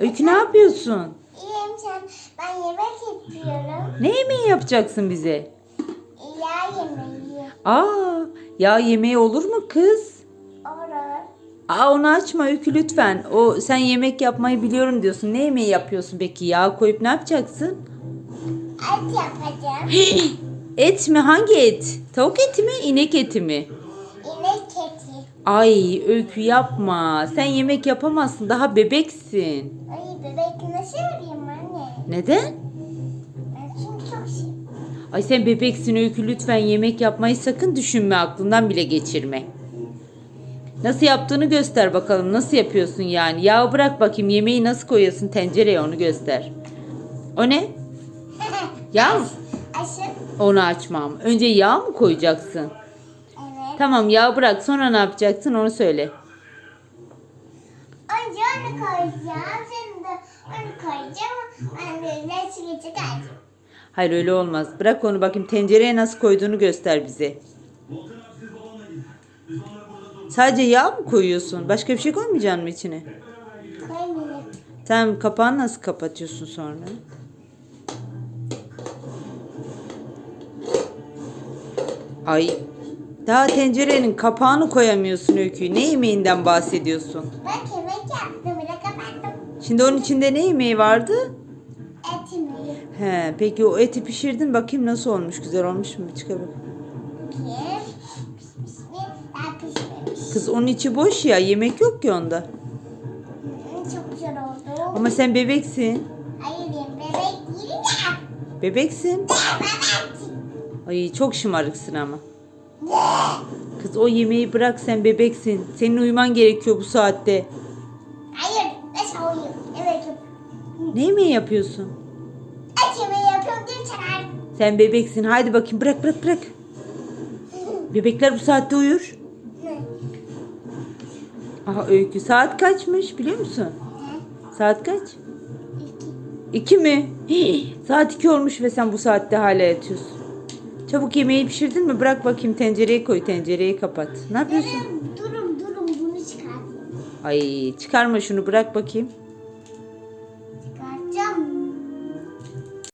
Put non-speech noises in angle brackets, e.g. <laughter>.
Öykü ne yapıyorsun? İyiyim sen. Ben yemek yapıyorum. Ne yemeği yapacaksın bize? Ya yemeği. Aa, ya yemeği olur mu kız? Olur. Aa onu açma Öykü lütfen. O sen yemek yapmayı biliyorum diyorsun. Ne yemeği yapıyorsun peki? Yağ koyup ne yapacaksın? Et yapacağım. <gasps> Et mi? Hangi et? Tavuk eti mi? İnek eti mi? Ay Öykü yapma. Sen yemek yapamazsın. Daha bebeksin. Ay bebek nasıl yapayım anne? Neden? Ben çünkü çok şey. Ay sen bebeksin Öykü lütfen yemek yapmayı sakın düşünme aklından bile geçirme. Nasıl yaptığını göster bakalım. Nasıl yapıyorsun yani? Yağı bırak bakayım. Yemeği nasıl koyuyorsun tencereye onu göster. O ne? <laughs> Yağ mı? Aşı. Onu açmam. Önce yağ mı koyacaksın? Tamam yağ bırak. Sonra ne yapacaksın onu söyle. Önce onu koyacağım. Şimdi onu koyacağım. De reçeli çıkaracağım. Hayır öyle olmaz. Bırak onu bakayım tencereye nasıl koyduğunu göster bize. Sadece yağ mı koyuyorsun? Başka bir şey koymayacaksın mı içine? Koymayayım. Tamam kapağını nasıl kapatıyorsun sonra? Ay daha tencerenin kapağını koyamıyorsun Öykü. Ne yemeğinden bahsediyorsun? Bak yemek yaptım. Bir de kapattım. Şimdi onun içinde ne yemeği vardı? Et yemeği. He, peki o eti pişirdin bakayım nasıl olmuş? Güzel olmuş mu? Çıkar bak. Bakayım. Pişmiş mi? Daha pişmemiş. Kız onun içi boş ya. Yemek yok ki onda. Hmm, Çok güzel oldu. Ama sen bebeksin. Hayır benim bebek değilim ya. Bebeksin. Bebek. Ay çok şımarıksın ama. Kız o yemeği bırak sen bebeksin. Senin uyuman gerekiyor bu saatte. Hayır. Nasıl oluyor? Evet. Ne yemeği yapıyorsun? Et yemeği yapıyorum değil Çanar? Sen bebeksin. Haydi bakayım bırak bırak bırak. <laughs> Bebekler bu saatte uyur. Ne? Aha öykü saat kaçmış biliyor musun? Saat kaç? İki. İki mi? Hii, <gasps> saat iki olmuş ve sen bu saatte hala yatıyorsun. Çabuk yemeği pişirdin mi? Bırak bakayım tencereye koy tencereyi kapat. Ne yapıyorsun? Durun, durun, bunu çıkartayım. Ay çıkarma şunu bırak bakayım.